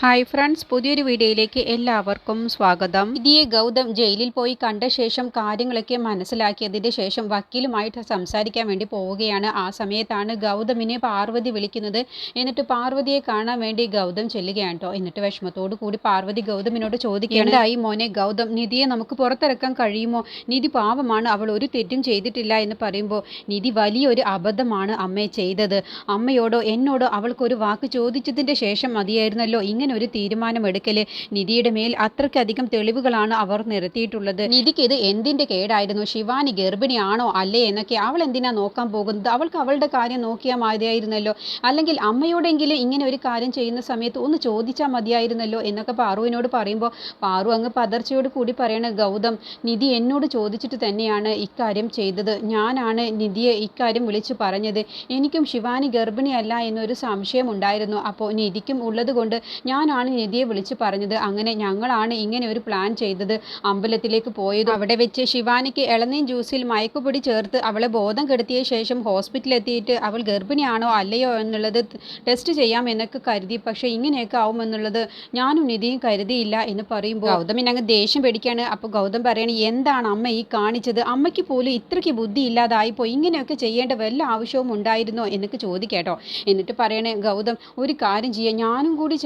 Hi friends പുതിയൊരു വീഡിയോയിലേക്ക് എല്ലാവർക്കും സ്വാഗതം. ഇതിയെ ഗൗതം ജയിലിൽ പോയി കണ്ട ശേഷം കാര്യങ്ങളൊക്കെ മനസ്സിലാക്കിയതിന്റെ ശേഷം വക്കീലുമായിട്ട് സംസാരിക്കാൻ വേണ്ടി പോവുകയാണ്. ആ സമയത്താണ് ഗൗതമിനെ പാർവതി വിളിക്കുന്നത്. എന്നിട്ട് പാർവതിയെ കാണാൻ വേണ്ടി ഗൗതം ചെല്ലുകയാണ് കേട്ടോ എന്നിട്ട് വിഷമത്തോടു കൂടി പാർവതി ഗൗതമിനോട് ചോദിക്കുകയാണ് ആയി മോനെ ഗൗതം നിധിയെ നമുക്ക് പുറത്തിറക്കാൻ കഴിയുമോ? നിധി പാവമാണ് അവൾ ഒരു തെറ്റും ചെയ്തിട്ടില്ല എന്ന് പറയുമ്പോൾ നിധി വലിയൊരു അബദ്ധമാണ് അമ്മയെ ചെയ്തത്. അമ്മയോടോ എന്നോടോ അവൾക്കൊരു വാക്ക് ചോദിച്ചതിന്റെ ശേഷം മതിയായിരുന്നല്ലോ. ഇങ്ങനെ ഒരു തീരുമാനമെടുക്കൽ നിധിയുടെ മേൽ അത്രയ്ക്കധികം തെളിവുകളാണ് അവർ നിരത്തിയിട്ടുള്ളത്. നിധിക്ക് ഇത് എന്തിന്റെ കേടായിരുന്നു? ശിവാനി ഗർഭിണിയാണോ അല്ലേ എന്നൊക്കെ അവൾ എന്തിനാ നോക്കാൻ പോകുന്നത്? അവൾക്ക് അവളുടെ കാര്യം നോക്കിയാൽ മതിയായിരുന്നല്ലോ. അല്ലെങ്കിൽ അമ്മയോടെങ്കിലും ഇങ്ങനെ ഒരു കാര്യം ചെയ്യുന്ന സമയത്ത് ഒന്ന് ചോദിച്ചാൽ മതിയായിരുന്നല്ലോ എന്നൊക്കെ പാറുവിനോട് പറയുമ്പോൾ പാറു അങ്ങ് പതർച്ചയോട് കൂടി പറയണ ഗൗതം നിധി എന്നോട് ചോദിച്ചിട്ട് തന്നെയാണ് ഇക്കാര്യം ചെയ്തത്. ഞാനാണ് നിധിയെ ഇക്കാര്യം വിളിച്ചു പറഞ്ഞത്. എനിക്കും ശിവാനി ഗർഭിണിയല്ല എന്നൊരു സംശയം ഉണ്ടായിരുന്നു. അപ്പോൾ നിധിക്കും ഉള്ളത് കൊണ്ട് ഞാനാണ് നിധിയെ വിളിച്ച് പറഞ്ഞത്. അങ്ങനെ ഞങ്ങളാണ് ഇങ്ങനെ ഒരു പ്ലാൻ ചെയ്തത്. അമ്പലത്തിലേക്ക് പോയത്. അവിടെ വെച്ച് ശിവാനിക്ക് ഇളനീൻ ജ്യൂസിൽ മയക്കുപൊടി ചേർത്ത് അവളെ ബോധം കെടുത്തിയ ശേഷം ഹോസ്പിറ്റലെത്തിയിട്ട് അവൾ ഗർഭിണിയാണോ അല്ലയോ എന്നുള്ളത് ടെസ്റ്റ് ചെയ്യാം എന്നൊക്കെ കരുതി. പക്ഷേ ഇങ്ങനെയൊക്കെ ആവുമെന്നുള്ളത് ഞാനും നിധിയും കരുതിയില്ല എന്ന് പറയുമ്പോൾ ഗൗതമിന് അങ്ങ് ദേഷ്യം പിടിക്കാണ്. അപ്പോൾ ഗൗതം പറയണ എന്താണ് അമ്മ ഈ കാണിച്ചത്? അമ്മയ്ക്ക് പോലും ഇത്രയ്ക്ക് ബുദ്ധി ഇല്ലാതായിപ്പോൾ ഇങ്ങനെയൊക്കെ ചെയ്യേണ്ട വല്ല ആവശ്യവും ഉണ്ടായിരുന്നോ? എന്നൊക്കെ ചോദിക്കേട്ടോ. എന്നിട്ട് പറയണേ ഗൗതം ഒരു കാര്യം ചെയ്യാം. ഞാനും കൂടി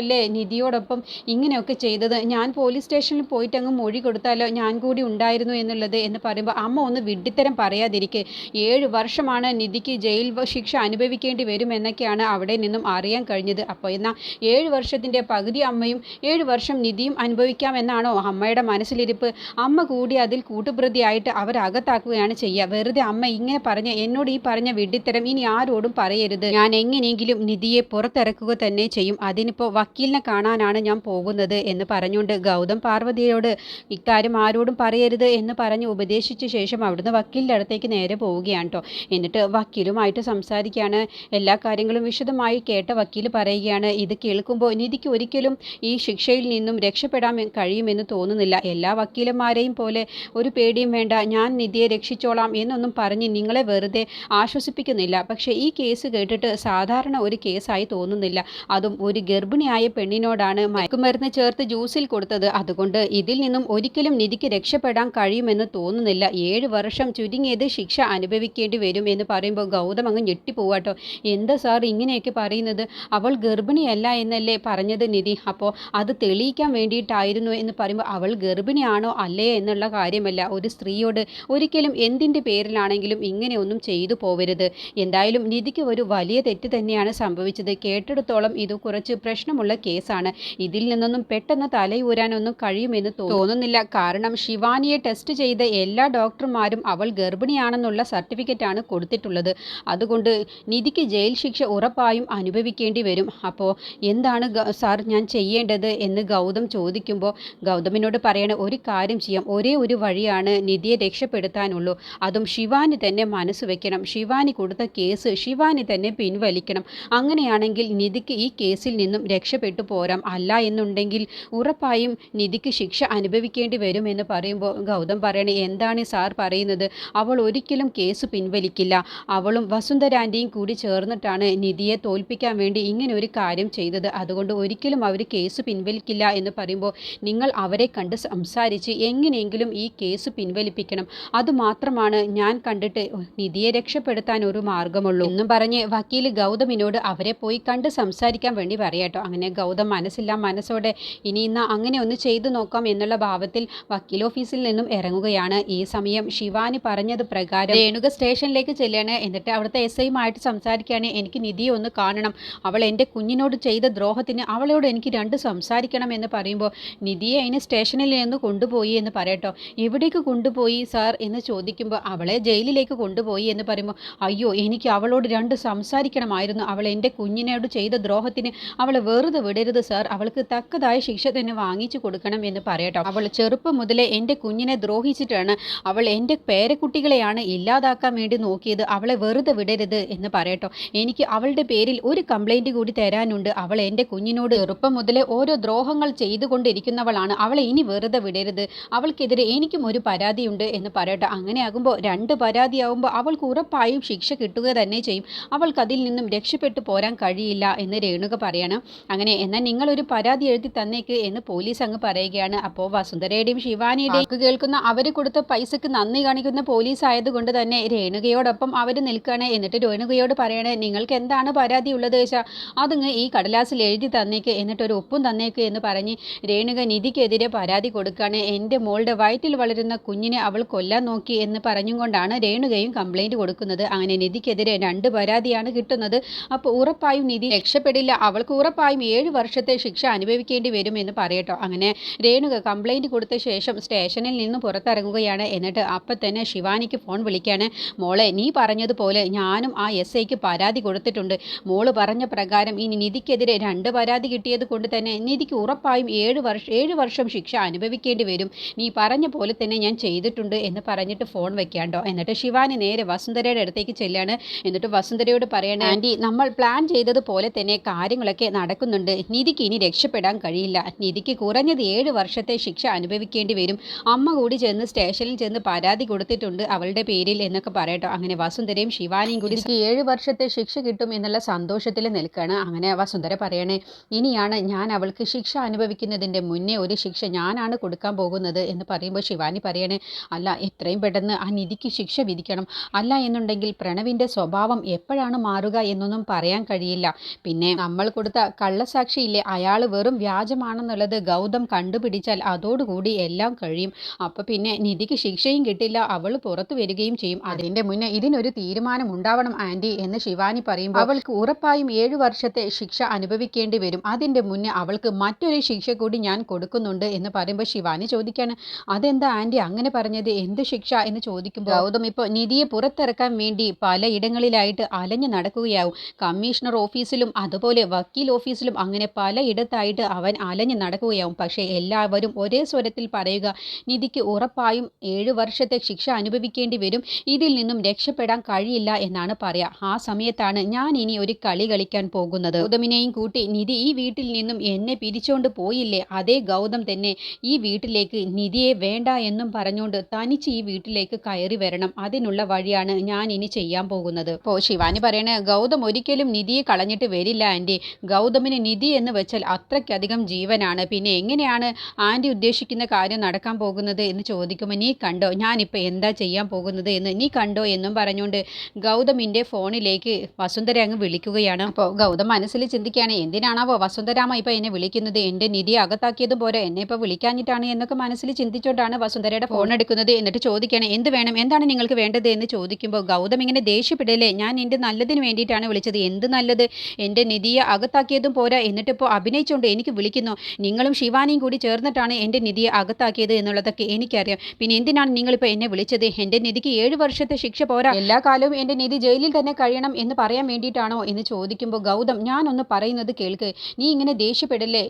ചേർന്നിട്ടല്ലേ നിധിയോടൊപ്പം ഇങ്ങനെയൊക്കെ ചെയ്തത്? ഞാൻ പോലീസ് സ്റ്റേഷനിൽ പോയിട്ട് അങ്ങ് മൊഴി കൊടുത്താലോ ഞാൻ കൂടി ഉണ്ടായിരുന്നു എന്നുള്ളത് എന്ന് പറയുമ്പോൾ അമ്മ ഒന്ന് വിഡ്ഢിത്തരം പറയാതിരിക്കെ. ഏഴ് വർഷമാണ് നിധിക്ക് ജയിൽ ശിക്ഷ അനുഭവിക്കേണ്ടി വരുമെന്നൊക്കെയാണ് അവിടെ നിന്നും അറിയാൻ കഴിഞ്ഞത്. അപ്പോൾ എന്നാൽ ഏഴ് വർഷത്തിന്റെ പകുതി അമ്മയും ഏഴ് വർഷം നിധിയും അനുഭവിക്കാമെന്നാണോ അമ്മയുടെ മനസ്സിലിരിപ്പ്? അമ്മ കൂടി അതിൽ കൂട്ടുപ്രതിയായിട്ട് അവരകത്താക്കുകയാണ് ചെയ്യുക വെറുതെ അമ്മ ഇങ്ങനെ പറഞ്ഞ എന്നോട് ഈ പറഞ്ഞ വിഡ്ഢിത്തരം ഇനി ആരോടും പറയരുത്. ഞാൻ എങ്ങനെയെങ്കിലും നിധിയെ പുറത്തിറക്കുക തന്നെ ചെയ്യും. അതിനിപ്പോൾ വക്കീലിനെ കാണാനാണ് ഞാൻ പോകുന്നത് എന്ന് പറഞ്ഞുകൊണ്ട് ഗൗതം പാർവതിയോട് ഇക്കാര്യം ആരോടും പറയരുത് എന്ന് പറഞ്ഞ് ഉപദേശിച്ച ശേഷം അവിടുന്ന് വക്കീലിന്റെ അടുത്തേക്ക് നേരെ പോവുകയാണ് കേട്ടോ എന്നിട്ട് വക്കീലുമായിട്ട് സംസാരിക്കുകയാണ്. എല്ലാ കാര്യങ്ങളും വിശദമായി കേട്ട വക്കീൽ പറയുകയാണ്. ഇത് കേൾക്കുമ്പോൾ നിധിക്ക് ഒരിക്കലും ഈ ശിക്ഷയിൽ നിന്നും രക്ഷപ്പെടാൻ കഴിയുമെന്ന് തോന്നുന്നില്ല. എല്ലാ വക്കീലന്മാരെയും പോലെ ഒരു പേടിയും വേണ്ട. ഞാൻ നിധിയെ രക്ഷിച്ചോളാം എന്നൊന്നും പറഞ്ഞ് നിങ്ങളെ വെറുതെ ആശ്വസിപ്പിക്കുന്നില്ല. പക്ഷേ ഈ കേസ് കേട്ടിട്ട് സാധാരണ ഒരു കേസായി തോന്നുന്നില്ല. അതും ഒരു ഗർഭിണിയായ പെണ്ണിനോടാണ് മയക്കുമരുന്ന് ചേർത്ത് ജ്യൂസിൽ കൊടുത്തത്. അതുകൊണ്ട് ഇതിൽ നിന്നും ഒരിക്കലും നിധിക്ക് രക്ഷപ്പെടാൻ കഴിയുമെന്ന് തോന്നുന്നില്ല. ഏഴ് വർഷം ചുരുങ്ങിയത് ശിക്ഷ അനുഭവിക്കേണ്ടി വരും എന്ന് പറയുമ്പോൾ ഗൗതം അങ്ങ് ഞെട്ടിപ്പോവാട്ടോ. എന്താ സാർ ഇങ്ങനെയൊക്കെ പറയുന്നത്? അവൾ ഗർഭിണിയല്ല എന്നല്ലേ പറഞ്ഞത് നിധി? അപ്പോൾ അത് തെളിയിക്കാൻ വേണ്ടിയിട്ടായിരുന്നു എന്ന് പറയുമ്പോൾ അവൾ ഗർഭിണിയാണോ അല്ലേ എന്നുള്ള കാര്യമല്ല. ഒരു സ്ത്രീയോട് ഒരിക്കലും എന്തിന്റെ പേരിലാണെങ്കിലും ഇങ്ങനെയൊന്നും ചെയ്തു പോവരുത്. എന്തായാലും നിധിക്ക് ഒരു വലിയ തെറ്റ് തന്നെയാണ് സംഭവിച്ചത്. കേട്ടിടത്തോളം ഇത് കുറച്ച് പ്രശ്നമുള്ള കേസാണ്. ഇതിൽ നിന്നൊന്നും പെട്ടെന്ന് തലയൂരാനൊന്നും കഴിയുമെന്ന് തോന്നുന്നില്ല. കാരണം ശിവാനിയെ ടെസ്റ്റ് ചെയ്ത എല്ലാ ഡോക്ടർമാരും അവൾ ഗർഭിണിയാണെന്നുള്ള സർട്ടിഫിക്കറ്റാണ് കൊടുത്തിട്ടുള്ളത്. അതുകൊണ്ട് നിധിക്ക് ജയിൽ ശിക്ഷ ഉറപ്പായും അനുഭവിക്കേണ്ടി വരും. അപ്പോൾ എന്താണ് സാർ ഞാൻ ചെയ്യേണ്ടത് എന്ന് ഗൗതം ചോദിക്കുമ്പോൾ ഗൗതമിനോട് പറയണ ഒരു കാര്യം ചെയ്യാം. ഒരേ ഒരു വഴിയാണ് നിധിയെ രക്ഷപ്പെടുത്താനുള്ളൂ. അതും ശിവാനി തന്നെ മനസ്സ് വെക്കണം. ശിവാനി കൊടുത്ത കേസ് ശിവാനി തന്നെ പിൻവലിക്കണം. അങ്ങനെയാണെങ്കിൽ നിധിക്ക് ഈ കേസിൽ നിന്നും രക്ഷപ്പെട്ടു പോരാം. അല്ല എന്നുണ്ടെങ്കിൽ ഉറപ്പായും നിധിക്ക് ശിക്ഷ അനുഭവിക്കേണ്ടി വരുമെന്ന് പറയുമ്പോൾ ഗൗതം പറയണേ എന്താണ് സാർ പറയുന്നത്? അവൾ ഒരിക്കലും കേസ് പിൻവലിക്കില്ല. അവളും വസുന്ധരാന്റെയും കൂടി ചേർന്നിട്ടാണ് നിധിയെ തോൽപ്പിക്കാൻ വേണ്ടി ഇങ്ങനെ ഒരു കാര്യം ചെയ്തത്. അതുകൊണ്ട് ഒരിക്കലും അവർ കേസ് പിൻവലിക്കില്ല എന്ന് പറയുമ്പോൾ നിങ്ങൾ അവരെ കണ്ട് സംസാരിച്ച് എങ്ങനെയെങ്കിലും ഈ കേസ് പിൻവലിപ്പിക്കണം. അതുമാത്രമാണ് ഞാൻ കണ്ടിട്ട് നിധിയെ രക്ഷപ്പെടുത്താൻ ഒരു മാർഗമുള്ളൂ. എന്നും പറഞ്ഞ് വക്കീൽ ഗൗതമിനോട് അവരെ പോയി കണ്ട് സംസാരിക്കാൻ വേണ്ടി പറയാട്ടോ. അങ്ങനെ ഗൗതം മനസ്സില്ല മനസ്സോടെ ഇനി ഇന്ന് അങ്ങനെ ഒന്ന് ചെയ്തു നോക്കാം എന്നുള്ള ഭാവത്തിൽ വക്കീൽ ഓഫീസിൽ നിന്നും ഇറങ്ങുകയാണ്. ഈ സമയം ശിവാനി പറഞ്ഞത് പ്രകാരം രേണുക സ്റ്റേഷനിലേക്ക് ചെല്ലുകയാണ്. എന്നിട്ട് അവിടുത്തെ എസ് ഐയുമായിട്ട് സംസാരിക്കുകയാണ്. എനിക്ക് നിധിയെ ഒന്ന് കാണണം. അവൾ എന്റെ കുഞ്ഞിനോട് ചെയ്ത ദ്രോഹത്തിന് അവളോട് എനിക്ക് രണ്ട് സംസാരിക്കണം എന്ന് പറയുമ്പോൾ നിധിയെ അതിന് സ്റ്റേഷനിൽ നിന്ന് കൊണ്ടുപോയി എന്ന് പറയട്ടോ. എവിടേക്ക് കൊണ്ടുപോയി സാർ എന്ന് ചോദിക്കുമ്പോൾ അവളെ ജയിലിലേക്ക് കൊണ്ടുപോയി എന്ന് പറയുമ്പോൾ അയ്യോ എനിക്ക് അവളോട് രണ്ട് സംസാരിക്കണമായിരുന്നു. അവൾ എന്റെ കുഞ്ഞിനോട് ചെയ്ത ദ്രോഹത്തിന് അവൾ അവളെ വെറുതെ വിടരുത് സാർ അവൾക്ക് തക്കതായ ശിക്ഷ തന്നെ വാങ്ങിച്ചു കൊടുക്കണം എന്ന് പറയട്ടോ. അവൾ ചെറുപ്പം മുതലേ എന്റെ കുഞ്ഞിനെ ദ്രോഹിച്ചിട്ടാണ് അവൾ എന്റെ പേരക്കുട്ടികളെയാണ് ഇല്ലാതാക്കാൻ വേണ്ടി നോക്കിയത്. അവളെ വെറുതെ വിടരുത് എന്ന് പറയട്ടോ. എനിക്ക് അവളുടെ പേരിൽ ഒരു കംപ്ലൈന്റ് കൂടി തരാനുണ്ട്. അവൾ എന്റെ കുഞ്ഞിനോട് ചെറുപ്പം മുതലേ ഓരോ ദ്രോഹങ്ങൾ ചെയ്തുകൊണ്ടിരിക്കുന്നവളാണ്. അവളെ ഇനി വെറുതെ വിടരുത്. അവൾക്കെതിരെ എനിക്കും ഒരു പരാതിയുണ്ട് എന്ന് പറയട്ടോ. അങ്ങനെ ആകുമ്പോൾ രണ്ട് പരാതിയാകുമ്പോൾ അവൾക്ക് ഉറപ്പായും ശിക്ഷ കിട്ടുക തന്നെ ചെയ്യും. അവൾക്ക് അതിൽ നിന്നും രക്ഷപ്പെട്ടു പോരാൻ കഴിയില്ല എന്ന് രേണുക പറയണം. അങ്ങനെ. എന്നാൽ നിങ്ങൾ ഒരു പരാതി എഴുതി തന്നേക്ക് എന്ന് പോലീസ് അങ്ങ് പറയുകയാണ്. അപ്പോൾ വസുന്ധരയുടെയും ശിവാനിയുടെയും കേൾക്കുന്ന അവർ കൊടുത്ത പൈസക്ക് നന്ദി കാണിക്കുന്ന പോലീസ് ആയതുകൊണ്ട് തന്നെ രേണുകയോടൊപ്പം അവർ നിൽക്കുകയാണ്. എന്നിട്ട് രേണുകയോട് പറയണേ നിങ്ങൾക്ക് എന്താണ് പരാതി ഉള്ളത് വെച്ചാൽ അതങ്ങ് ഈ കടലാസിൽ എഴുതി തന്നേക്ക്. എന്നിട്ട് ഒരു ഒപ്പും തന്നേക്ക് എന്ന് പറഞ്ഞ് രേണുക നിധിക്കെതിരെ പരാതി കൊടുക്കുകയാണ്. എന്റെ മോളുടെ വയറ്റിൽ വളരുന്ന കുഞ്ഞിനെ അവൾ കൊല്ലാൻ നോക്കി എന്ന് പറഞ്ഞും കൊണ്ടാണ് രേണുകയും കംപ്ലൈന്റ് കൊടുക്കുന്നത്. അങ്ങനെ നിധിക്കെതിരെ രണ്ട് പരാതിയാണ് കിട്ടുന്നത്. അപ്പോൾ ഉറപ്പായും നിധി രക്ഷപ്പെടില്ല. അവൾക്ക് ഉറപ്പായും ഏഴ് വർഷത്തെ ശിക്ഷ അനുഭവിക്കേണ്ടി വരുമെന്ന് പറയട്ടോ. അങ്ങനെ രേണുക കംപ്ലൈന്റ് കൊടുത്ത ശേഷം സ്റ്റേഷനിൽ നിന്ന് പുറത്തിറങ്ങുകയാണ്. എന്നിട്ട് അപ്പം തന്നെ ശിവാനിക്ക് ഫോൺ വിളിക്കാണ്. മോളെ നീ പറഞ്ഞതുപോലെ ഞാനും ആ എസ് ഐക്ക് പരാതി കൊടുത്തിട്ടുണ്ട്. മോൾ പറഞ്ഞ പ്രകാരം ഇനി നിധിക്കെതിരെ രണ്ട് പരാതി കിട്ടിയത് കൊണ്ട് തന്നെ നിധിക്ക് ഉറപ്പായും ഏഴ് വർഷം ഏഴ് വർഷം ശിക്ഷ അനുഭവിക്കേണ്ടി വരും. നീ പറഞ്ഞ പോലെ തന്നെ ഞാൻ ചെയ്തിട്ടുണ്ട് എന്ന് പറഞ്ഞിട്ട് ഫോൺ വെക്കാണ്ടോ? എന്നിട്ട് ശിവാനി നേരെ വസുന്ധരയുടെ അടുത്തേക്ക് ചെല്ലാണ്. എന്നിട്ട് വസുന്ധരയോട് പറയണേ ആന്റി നമ്മൾ പ്ലാൻ ചെയ്തതുപോലെ തന്നെ കാര്യങ്ങളൊക്കെ നടക്കുന്നുണ്ട്. നിധിക്ക് ഇനി രക്ഷപ്പെടാൻ കഴിയില്ല. നിധിക്ക് കുറഞ്ഞത് ഏഴ് വർഷത്തെ ശിക്ഷ അനുഭവിക്കേണ്ടി വരും. അമ്മ കൂടി ചെന്ന് സ്റ്റേഷനിൽ ചെന്ന് പരാതി കൊടുത്തിട്ടുണ്ട് അവളുടെ പേരിൽ എന്നൊക്കെ പറയട്ടോ. അങ്ങനെ വസുന്ധരയും ശിവാനിയും കൂടി "നിധിക്ക് ഏഴ് വർഷത്തെ ശിക്ഷ കിട്ടും എന്നുള്ള സന്തോഷത്തിൽ നിൽക്കുകയാണ് അങ്ങനെ വസുന്ധര പറയണേ ഇനിയാണ് ഞാൻ അവൾക്ക് ശിക്ഷ അനുഭവിക്കുന്നതിന്റെ മുന്നേ ഒരു ശിക്ഷ ഞാനാണ് കൊടുക്കാൻ പോകുന്നത് എന്ന് പറയുമ്പോൾ ശിവാനി പറയണേ അല്ല എത്രയും പെട്ടെന്ന് ആ നിധിക്ക് ശിക്ഷ വിധിക്കണം. അല്ല എന്നുണ്ടെങ്കിൽ പ്രണവിന്റെ സ്വഭാവം എപ്പോഴാണ് മാറുക എന്നൊന്നും പറയാൻ കഴിയില്ല. പിന്നെ നമ്മൾ കൊടുത്ത കള്ളസാക്ഷിയില്ലേ അയാൾ വെറും വ്യാജമാണെന്നുള്ളത് ഗൗതം കണ്ടുപിടിച്ചാൽ അതോടുകൂടി എല്ലാം കഴിയും. അപ്പോൾ പിന്നെ നിധിക്ക് ശിക്ഷയും കിട്ടില്ല. അവൾ പുറത്തു വരികയും ചെയ്യും. അതിന്റെ മുന്നേ ഇതിനൊരു തീരുമാനം ഉണ്ടാവണം ആന്റി എന്ന് ശിവാനി പറയുമ്പോൾ അവൾക്ക് ഉറപ്പായും ഏഴു വർഷത്തെ ശിക്ഷ അനുഭവിക്കേണ്ടി വരും. അതിന്റെ മുന്നേ അവൾക്ക് മറ്റൊരു ശിക്ഷ കൂടി ഞാൻ കൊടുക്കുന്നുണ്ട് എന്ന് പറയുമ്പോൾ ശിവാനി ചോദിക്കാണ് അതെന്താ ആന്റി അങ്ങനെ പറഞ്ഞത്? എന്ത് ശിക്ഷ? എന്ന് ചോദിക്കുമ്പോൾ ഗൗതം ഇപ്പോൾ നിധിയെ പുറത്തിറക്കാൻ വേണ്ടി പലയിടങ്ങളിലായിട്ട് അലഞ്ഞു നടക്കുകയാവും. കമ്മീഷണർ ഓഫീസിലും അതുപോലെ വക്കീൽ ഓഫീസിലും അങ്ങനെ പലയിടത്തായിട്ട് അവൻ അലഞ്ഞു നടക്കുകയാവും. പക്ഷേ എല്ലാവരും ഒരേ സ്വരത്തിൽ പറയുക നിധിക്ക് ഉറപ്പായും ഏഴ് വർഷത്തെ ശിക്ഷ അനുഭവിക്കേണ്ടി വരും. ഇതിൽ നിന്നും രക്ഷപ്പെടാൻ കഴിയില്ല എന്നാണ് പറയാ. ആ സമയത്താണ് ഞാൻ ഇനി ഒരു കളി കളിക്കാൻ പോകുന്നത്. ഗൗതമിനെയും കൂട്ടി നിധി ഈ വീട്ടിൽ നിന്നും എന്നെ പിരിച്ചുകൊണ്ട് പോയില്ലേ? അതേ ഗൗതം തന്നെ ഈ വീട്ടിലേക്ക് നിധിയെ വേണ്ട എന്നും പറഞ്ഞുകൊണ്ട് തനിച്ച് ഈ വീട്ടിലേക്ക് കയറി വരണം. അതിനുള്ള വഴിയാണ് ഞാൻ ഇനി ചെയ്യാൻ പോകുന്നത്. ഇപ്പോൾ ശിവാനി പറയണേ ഗൗതം ഒരിക്കലും നിധിയെ കളഞ്ഞിട്ട് വരില്ല ആന്റി. ഗൗതമിന് നിധി എന്ന് വെച്ചാൽ അത്രയ്ക്കധികം ജീവനാണ്. പിന്നെ എങ്ങനെയാണ് ആന്റി ഉദ്ദേശിക്കുന്ന കാര്യം നടക്കാൻ പോകുന്നത് എന്ന് ചോദിക്കുമ്പോൾ നീ കണ്ടോ ഞാനിപ്പോൾ എന്താ ചെയ്യാൻ പോകുന്നത് എന്ന്? നീ കണ്ടോ എന്നും പറഞ്ഞുകൊണ്ട് ഗൗതമിന്റെ ഫോണിലേക്ക് വസുന്ധര അങ്ങ് വിളിക്കുകയാണ്. അപ്പോൾ ഗൗതം മനസ്സിൽ ചിന്തിക്കുകയാണ് എന്തിനാണാവോ വസുന്ധരാമ ഇപ്പോൾ എന്നെ വിളിക്കുന്നത്? എന്റെ നിധി അകത്താക്കിയതും പോരെ എന്നെ ഇപ്പോൾ വിളിക്കാഞ്ഞിട്ടാണ് എന്നൊക്കെ മനസ്സിൽ ചിന്തിച്ചുകൊണ്ടാണ് വസുന്ധരയുടെ ഫോൺ എടുക്കുന്നത് എന്നിട്ട് ചോദിക്കുകയാണ് എന്ത് വേണം? എന്താണ് നിങ്ങൾക്ക് വേണ്ടത്? എന്ന് ചോദിക്കുമ്പോൾ ഗൗതം ഇങ്ങനെ ദേഷ്യപ്പെടില്ലേ ഞാൻ എന്റെ നല്ലതിന് വേണ്ടിയിട്ടാണ് വിളിച്ചത്. എന്ത് നല്ലത്? എന്റെ നിധിയെ അകത്താക്കിയതും എന്നിട്ടിപ്പോൾ അഭിനയിച്ചുകൊണ്ട് എനിക്ക് വിളിക്കുന്നു. നിങ്ങളും ശിവാനിയും കൂടി ചേർന്നിട്ടാണ് എന്റെ നിധിയെ അകത്താക്കിയത് എന്നുള്ളതൊക്കെ എനിക്കറിയാം. പിന്നെ എന്തിനാണ് നിങ്ങളിപ്പോൾ എന്നെ വിളിച്ചത്? എന്റെ നിധിക്ക് ഏഴ് വർഷത്തെ ശിക്ഷ പോരാ. എല്ലാ കാലവും എന്റെ നിധി ജയിലിൽ തന്നെ കഴിയണം എന്ന് പറയാൻ വേണ്ടിയിട്ടാണോ എന്ന് ചോദിക്കുമ്പോൾ ഗൗതം ഞാനൊന്ന് പറയുന്നത് കേൾക്ക്. നീ ഇങ്ങനെ ദേഷ്യപ്പെടല്ലേ?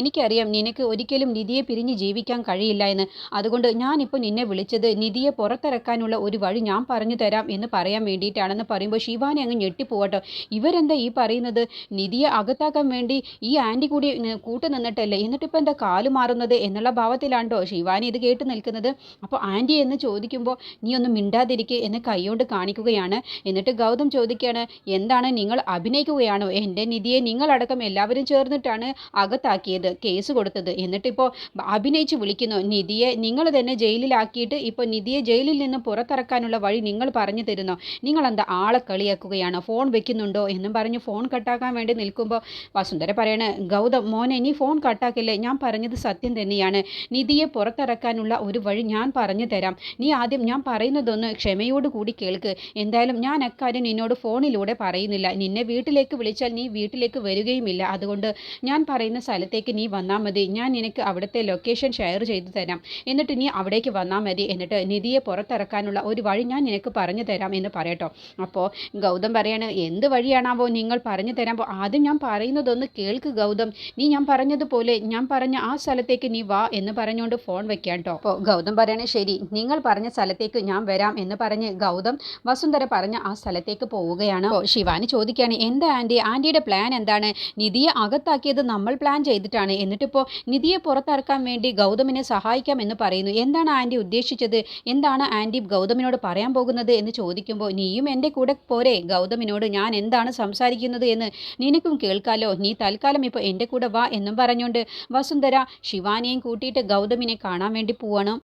എനിക്കറിയാം നിനക്ക് ഒരിക്കലും നിധിയെ പിരിഞ്ഞ് ജീവിക്കാൻ കഴിയില്ല എന്ന്. അതുകൊണ്ട് ഞാനിപ്പോൾ നിന്നെ വിളിച്ചത് നിധിയെ പുറത്തിറക്കാനുള്ള ഒരു വഴി ഞാൻ പറഞ്ഞു തരാം എന്ന് പറയാൻ വേണ്ടിയിട്ടാണെന്ന് പറയുമ്പോൾ ശിവാനി അങ്ങ് ഞെട്ടിപ്പോകട്ടോ ഇവരെന്താ ഈ പറയുന്നത്? നിധിയെ അകത്താക്കാൻ വേണ്ടി ഈ ആന്റി കൂടി കൂട്ടു നിന്നിട്ടല്ലേ? എന്നിട്ടിപ്പോൾ എന്താ കാൽ മാറുന്നത് എന്നുള്ള ഭാവത്തിലാണ്ടോ ശിവാനി ഇത് കേട്ട് നിൽക്കുന്നത്? അപ്പോൾ ആന്റി എന്ന് ചോദിക്കുമ്പോൾ നീ ഒന്ന് മിണ്ടാതിരിക്കുക എന്ന് കൈകൊണ്ട് കാണിക്കുകയാണ്. എന്നിട്ട് ഗൗതം ചോദിക്കുകയാണ് എന്താണ് നിങ്ങൾ അഭിനയിക്കുകയാണോ? എന്റെ നിധിയെ നിങ്ങളടക്കം എല്ലാവരും ചേർന്നിട്ടാണ് അകത്താക്കിയത് കേസ് കൊടുത്തത്. എന്നിട്ടിപ്പോൾ അഭിനയിച്ച് വിളിക്കുന്നു നിധിയെ നിങ്ങൾ തന്നെ ജയിലിലാക്കിയിട്ട് ഇപ്പോൾ നിധിയെ ജയിലിൽ നിന്ന് പുറത്തിറക്കാനുള്ള വഴി നിങ്ങൾ പറഞ്ഞു തരുന്നോ? നിങ്ങളെന്താ ആളെ കളിയാക്കുകയാണോ? ഫോൺ വെക്കുന്നുണ്ടോ? എന്നും പറഞ്ഞ് ഫോൺ കട്ടാക്കാൻ വേണ്ടി നിൽക്കുമ്പോൾ വസുന്ധര പറയണ ഗൗതം മോനെ നീ ഫോൺ കട്ടാക്കില്ലേ ഞാൻ പറഞ്ഞത് സത്യം തന്നെയാണ്. നിധിയെ പുറത്തിറക്കാനുള്ള ഒരു വഴി ഞാൻ പറഞ്ഞു തരാം. നീ ആദ്യം ഞാൻ പറയുന്നതൊന്ന് ക്ഷമയോട് കൂടി കേൾക്ക്. എന്തായാലും ഞാൻ അക്കാര്യം നിന്നോട് ഫോണിലൂടെ പറയുന്നില്ല. നിന്നെ വീട്ടിലേക്ക് വിളിച്ചാൽ നീ വീട്ടിലേക്ക് വരികയുമില്ല. അതുകൊണ്ട് ഞാൻ പറയുന്ന സ്ഥലത്തേക്ക് നീ വന്നാൽ മതി. ഞാൻ നിനക്ക് അവിടുത്തെ ലൊക്കേഷൻ ഷെയർ ചെയ്തു തരാം. എന്നിട്ട് നീ അവിടേക്ക് വന്നാൽ മതി. എന്നിട്ട് നിധിയെ പുറത്തിറക്കാനുള്ള ഒരു വഴി ഞാൻ നിനക്ക് പറഞ്ഞു തരാം എന്ന് പറയട്ടോ. അപ്പോൾ ഗൗതം പറയാണ് എന്ത് വഴിയാണാവോ നിങ്ങൾ പറഞ്ഞു തരാമ്പോൾ ആദ്യം ഞാൻ പറയുന്നതൊന്ന് കേൾക്ക് ഗൗതം. നീ ഞാൻ പറഞ്ഞതുപോലെ ഞാൻ പറഞ്ഞ ആ സ്ഥലത്തേക്ക് നീ വാ എന്ന് പറഞ്ഞുകൊണ്ട് ഫോൺ വെക്കാം കേട്ടോ അപ്പോൾ ഗൗതം പറയണേ ശരി. നിങ്ങൾ പറഞ്ഞ സ്ഥലത്തേക്ക് ഞാൻ വരാം എന്ന് പറഞ്ഞ് ഗൗതം വസുന്ധര പറഞ്ഞ ആ സ്ഥലത്തേക്ക് പോവുകയാണ്. അപ്പോൾ ശിവാനി ചോദിക്കുകയാണ് എന്താ ആന്റി ആന്റിയുടെ പ്ലാൻ എന്താണ്? നിധിയെ അകത്താക്കിയത് നമ്മൾ പ്ലാൻ ചെയ്തിട്ടാണ്. എന്നിട്ടിപ്പോൾ നിധിയെ പുറത്തിറക്കാൻ വേണ്ടി ഗൗതമിനെ സഹായിക്കാം എന്ന് പറയുന്നു. എന്താണ് ആന്റി ഉദ്ദേശിച്ചത്? എന്താണ് ആന്റി ഗൗതമിനോട് പറയാൻ പോകുന്നത്? എന്ന് ചോദിക്കുമ്പോൾ നീയും എന്റെ കൂടെ പോരെ. ഗൗതമിനോട് ഞാൻ എന്താണ് സംസാരിക്കുന്നത് എന്ന് നിനക്കും കേൾക്കാലോ. നീ തൽക്കാലം ഇപ്പോൾ എന്റെ കൂടെ വാ എന്നും പറഞ്ഞുകൊണ്ട് വസുന്ധര ശിവാനിയെയും കൂട്ടിയിട്ട് ഗൗതമിനെ കാണാൻ വേണ്ടി പോവാണ്.